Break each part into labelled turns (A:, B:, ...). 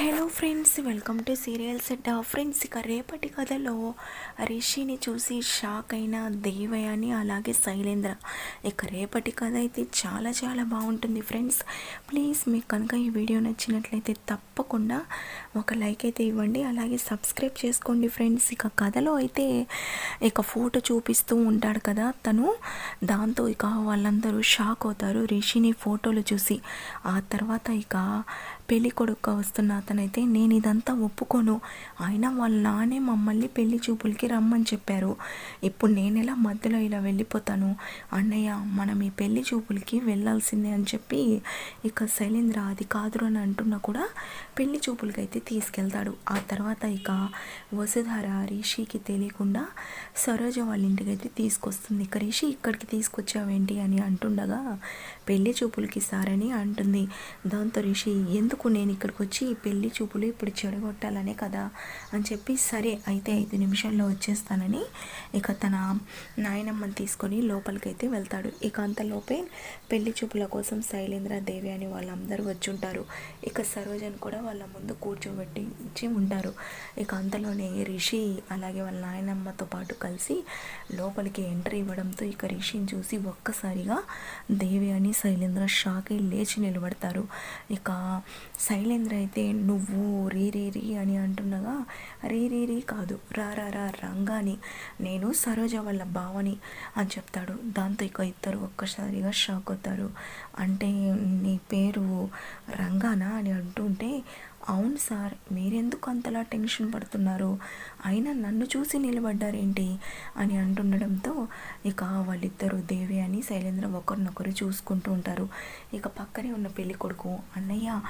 A: Hello friends welcome to serial set friends ఇక రేపటి కథలో రిషిని చూసి షాక్ అయిన దేవయాని అలాగే శైలేంద్ర. ఇక రేపటి కథ అయితే చాలా చాలా బాగుంటుంది ఫ్రెండ్స్ ప్లీజ్ మీకు కనుక ఈ వీడియో నచ్చినట్లయితే తప్పకుండా ఒక లైక్ అయితే ఇవ్వండి. అలాగే సబ్స్క్రైబ్ చేసుకోండి ఫ్రెండ్స్ ఇక కథలో అయితే ఇక ఫోటో చూపిస్తూ ఉంటాడు కదా తను. దాంతో ఇక వాళ్ళందరూ షాక్ అవుతారు. రిషిని ఫోటోలు చూసి ఆ తర్వాత ఇక పెళ్ళి కొడుకు వస్తున్న అతనైతే నేను ఇదంతా ఒప్పుకోను. అయినా వాళ్ళ నానే మమ్మల్ని పెళ్ళి చూపులకి రమ్మని చెప్పారు. ఇప్పుడు నేను ఎలా మధ్యలో ఇలా వెళ్ళిపోతాను? అన్నయ్య మనం ఈ పెళ్ళి చూపులకి వెళ్ళాల్సిందే అని చెప్పి ఇక శైలేంద్ర అది కాదురు అని అంటున్నా కూడా పెళ్ళి చూపులకి అయితే తీసుకెళ్తాడు. ఆ తర్వాత ఇక వసుధార రిషికి తెలియకుండా సరోజ వాళ్ళ ఇంటికి అయితే తీసుకొస్తుంది. ఇక రిషి ఇక్కడికి తీసుకొచ్చావేంటి? అని అంటుండగా పెళ్ళి చూపులకి సారని అంటుంది. దాంతో రిషి ఎందుకు నేను ఇక్కడికి వచ్చి పెళ్ళి పెళ్ళి చూపులు ఇప్పుడు చెడగొట్టాలనే కదా అని చెప్పి సరే అయితే ఐదు నిమిషాల్లో వచ్చేస్తానని ఇక తన నాయనమ్మని తీసుకొని లోపలికైతే వెళ్తాడు. ఇక అంతలోపే పెళ్ళి చూపుల కోసం శైలేంద్ర దేవి అని వాళ్ళందరూ వచ్చి ఉంటారు ఇక సరోజన్ కూడా వాళ్ళ ముందు కూర్చోబెట్టించి ఉంటారు. ఇక అంతలోనే రిషి అలాగే వాళ్ళ నాయనమ్మతో పాటు కలిసి లోపలికి ఎంట్రీ ఇవ్వడంతో ఇక రిషిని చూసి ఒక్కసారిగా దేవి అని శైలేంద్ర షాక్ లేచి నిలబడతారు. ఇక శైలేంద్ర అయితే నువ్వు రీ రీ రీ అని అంటున్నగా రీ రీ రీ కాదు రా రా రా రంగాని నేను సరోజ వాళ్ళ బావని అని చెప్తాడు. దాంతో ఇక ఇద్దరు ఒక్కసారిగా షాక్ అవుతారు. అంటే నీ పేరు రంగానా అని అంటుంటే అవును సార్ మీరెందుకు అంతలా టెన్షన్ పడుతున్నారు? అయినా నన్ను చూసి నిలబడ్డారేంటి? అని అంటుండడంతో ఇక వాళ్ళిద్దరూ దేవి అని శైలేంద్ర ఒకరినొకరు చూసుకుంటూ ఉంటారు. ఇక పక్కనే ఉన్న పెళ్ళి కొడుకు అన్నయ్య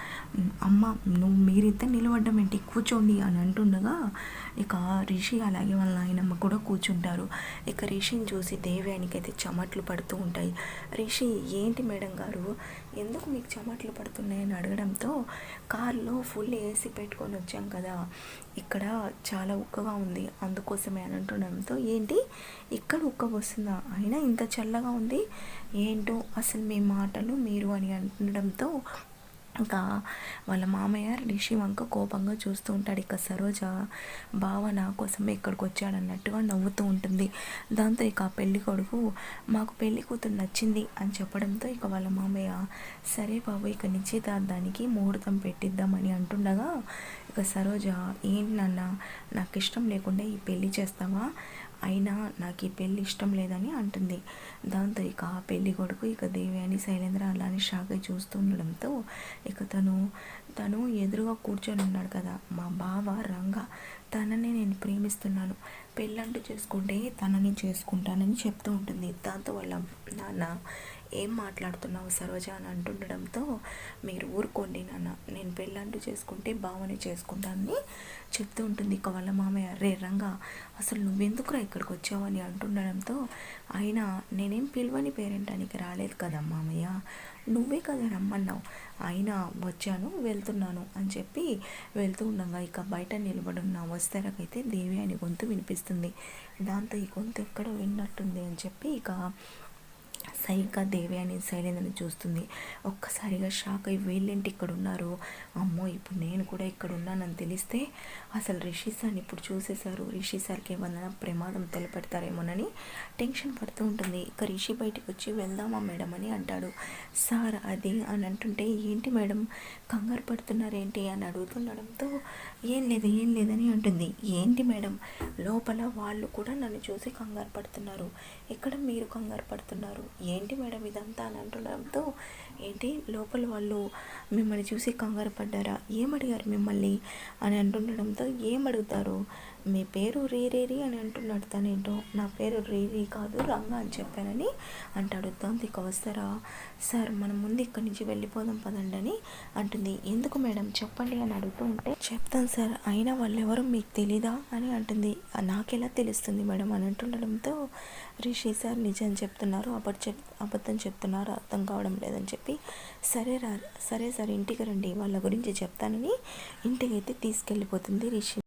A: అమ్మ నువ్వు మీరిద్దరు నిలబడ్డం ఏంటి? కూర్చోండి అని అంటుండగా ఇక రిషి అలాగే వాళ్ళ నాయనమ్మ కూడా కూర్చుంటారు. ఇక రిషిని చూసి దేవ్యానికి అయితే చెమట్లు పడుతూ ఉంటాయి. రిషి ఏంటి మేడం గారు? ఎందుకు మీకు చెమట్లు పడుతున్నాయని అడగడంతో కారులో ఫుల్ ఏసీ పెట్టుకొని వచ్చాం కదా ఇక్కడ చాలా ఉక్కగా ఉంది. అందుకోసమే అని అంటుండడంతో ఏంటి? ఇక్కడ ఉక్క వస్తుందా అయినా ఇంత చల్లగా ఉంది. ఏంటో అసలు మీ మాటలు మీరు అని అంటుండడంతో ఇంకా వాళ్ళ మామయ్య రిషి వంక కోపంగా చూస్తూ ఉంటాడు. ఇక సరోజ బావ నా కోసం ఇక్కడికి వచ్చాడన్నట్టుగా నవ్వుతూ ఉంటుంది. దాంతో ఇక పెళ్ళి కొడుకు మాకు పెళ్ళి కూతురు నచ్చింది అని చెప్పడంతో ఇక వాళ్ళ మామయ్య సరే బాబు ఇక నిశ్చితార్థానికి ముహూర్తం పెట్టిద్దామని అంటుండగా ఇక సరోజ ఏంటి నాన్న నాకు ఇష్టం లేకుండా ఈ పెళ్ళి చేస్తావా? అయినా నాకు ఈ పెళ్ళి ఇష్టం లేదని అంటుంది. దాంతో ఇక ఆ పెళ్ళి కొడుకు ఇక దేవి అని శైలేంద్ర అలానే షాక్ అయి చూస్తుండడంతో ఇక తను తను ఎదురుగా కూర్చొని ఉన్నాడు కదా. మా బావ రంగ తనని నేను ప్రేమిస్తున్నాను. పెళ్ళంటూ చేసుకుంటే తనని చేసుకుంటానని చెప్తూ ఉంటుంది. దాంతో వాళ్ళ నాన్న ఏం మాట్లాడుతున్నావు సరోజ అని అంటుండడంతో మీరు ఊరుకోండి నాన్న నేను పెళ్ళంటూ చేసుకుంటే బావని చేసుకుంటానని చెప్తూ ఉంటుంది ఇక వాళ్ళ మామయ్య. రే రంగా అసలు నువ్వెందుకురా ఇక్కడికి వచ్చావు? అని అంటుండడంతో అయినా నేనేం పిలువని పేరెంటానికి రాలేదు కదా మామయ్య. నువ్వే కదా రమ్మన్నావు. అయినా వచ్చాను వెళ్తున్నాను అని చెప్పి వెళ్తూ ఉండగా ఇక బయట నిలబడున్న వస్తారకైతే దేవి అని గొంతు వినిపిస్తుంది. దాంతో ఈ గొంతు ఎక్కడో విన్నట్టుంది అని చెప్పి ఇక సైక దేవి అని శైలేంద్రని చూస్తుంది. ఒక్కసారిగా షాక్ అయ్యి వీళ్ళేంటి ఇక్కడ ఉన్నారు అమ్మో ఇప్పుడు నేను కూడా ఇక్కడ ఉన్నానని తెలిస్తే అసలు రిషి సార్ని ఇప్పుడు చూసేశారు. రిషి సార్కి ఏమన్నా ప్రమాదం తెలపెడతారేమోనని టెన్షన్ పడుతూ ఉంటుంది. ఇక రిషి బయటకు వచ్చి వెళ్దామా మేడం అని అంటాడు. సార్ అది అని అంటుంటే ఏంటి మేడం? కంగారు పడుతున్నారేంటి? అని అడుగుతుండడంతో ఏం లేదు ఏం లేదని అంటుంది. ఏంటి మేడం? లోపల వాళ్ళు కూడా నన్ను చూసి కంగారు పడుతున్నారు. ఇక్కడ మీరు కంగారు పడుతున్నారు? ఏంటి మేడం ఇదంతా? అని అంటుండడంతో ఏంటి లోపల వాళ్ళు మిమ్మల్ని చూసి కంగారు పడ్డారా? ఏమడిగారు మిమ్మల్ని? అని అంటుండడంతో ఏం అడుగుతారు? మీ పేరు రీరేరి అని అంటున్నాడు తనేంటో నా పేరు రీరీ కాదు రంగా అని చెప్పానని అంటాడు. దాంతో ఇక వస్తారా సార్ మనం ముందు ఇక్కడి నుంచి వెళ్ళిపోదాం పదండి అని అంటుంది. ఎందుకు మేడం? చెప్పండి అని అడుగుతూ ఉంటే చెప్తాను సార్ అయినా వాళ్ళు ఎవరు మీకు తెలీదా? అని అంటుంది. నాకెలా తెలుస్తుంది మేడం? అని అంటుండడంతో రిషి సార్ నిజం చెప్తున్నారు అబద్ధ చెప్ అబద్ధం చెప్తున్నారు అర్థం కావడం లేదని చెప్పి సరే రా సరే సార్ ఇంటికి రండి వాళ్ళ గురించి చెప్తానని ఇంటికి అయితే తీసుకెళ్ళిపోతుంది రిషి.